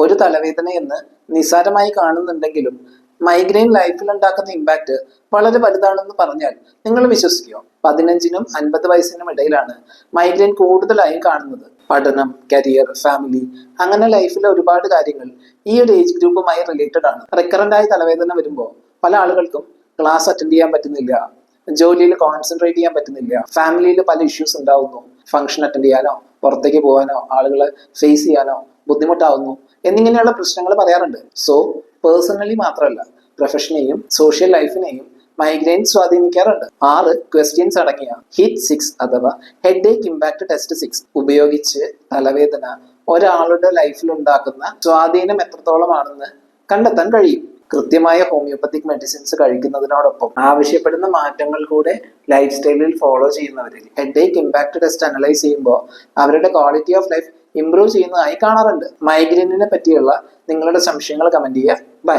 ഒരു തലവേദന എന്ന് നിസ്സാരമായി കാണുന്നുണ്ടെങ്കിലും മൈഗ്രെയിൻ ലൈഫിൽ ഉണ്ടാക്കുന്ന ഇമ്പാക്റ്റ് വളരെ വലുതാണെന്ന് പറഞ്ഞാൽ നിങ്ങൾ വിശ്വസിക്കുമോ പതിനഞ്ചിനും അൻപത് വയസ്സിനും ഇടയിലാണ് മൈഗ്രെയിൻ കൂടുതലായും കാണുന്നത്. പഠനം കരിയർ ഫാമിലി അങ്ങനെ ലൈഫിലെ ഒരുപാട് കാര്യങ്ങൾ ഈ ഒരു ഏജ് ഗ്രൂപ്പുമായി റിലേറ്റഡ് ആണ്. റിക്കറന്റ് ആയി തലവേദന വരുമ്പോൾ പല ആളുകൾക്കും ക്ലാസ് അറ്റൻഡ് ചെയ്യാൻ പറ്റുന്നില്ല. ജോലിയിൽ കോൺസെൻട്രേറ്റ് ചെയ്യാൻ പറ്റുന്നില്ല. ഫാമിലിയിൽ പല ഇഷ്യൂസ് ഉണ്ടാവുന്നു. ഫംഗ്ഷൻ അറ്റൻഡ് ചെയ്യാനോ പുറത്തേക്ക് പോകാനോ ആളുകളെ ഫേസ് ചെയ്യാനോ ബുദ്ധിമുട്ടാവുന്നു എന്നിങ്ങനെയുള്ള പ്രശ്നങ്ങൾ പറയാറുണ്ട്. സോ പേഴ്സണലി മാത്രമല്ല പ്രൊഫഷനെയും സോഷ്യൽ ലൈഫിനെയും മൈഗ്രെയിൻ സ്വാധീനിക്കാറുണ്ട്. ആറ് ക്വസ്റ്റ്യൻസ് അടങ്ങിയ ഹിറ്റ് സിക്സ് അഥവാ ഹെഡ് ഏക്ക് ഇമ്പാക്ട് ടെസ്റ്റ് സിക്സ് ഉപയോഗിച്ച് തലവേദന ഒരാളുടെ ലൈഫിൽ ഉണ്ടാക്കുന്ന സ്വാധീനം എത്രത്തോളമാണെന്ന് കണ്ടെത്താൻ കഴിയും. കൃത്യമായ ഹോമിയോപ്പത്തിക് മെഡിസിൻസ് കഴിക്കുന്നതിനോടൊപ്പം ആവശ്യപ്പെടുന്ന മാറ്റങ്ങൾ കൂടെ ലൈഫ് സ്റ്റൈലിൽ ഫോളോ ചെയ്യുന്നവരിൽ ഹെഡ് ഏക്ക് ഇമ്പാക്ട് ടെസ്റ്റ് അനലൈസ് ചെയ്യുമ്പോൾ അവരുടെ ക്വാളിറ്റി ഓഫ് ലൈഫ് ഇംപ്രൂവ് ചെയ്യുന്നതായി കാണാറുണ്ട്. മൈഗ്രെയിനിനെ പറ്റിയുള്ള നിങ്ങളുടെ സംശയങ്ങൾ കമന്റ് ചെയ്യുക. ബൈ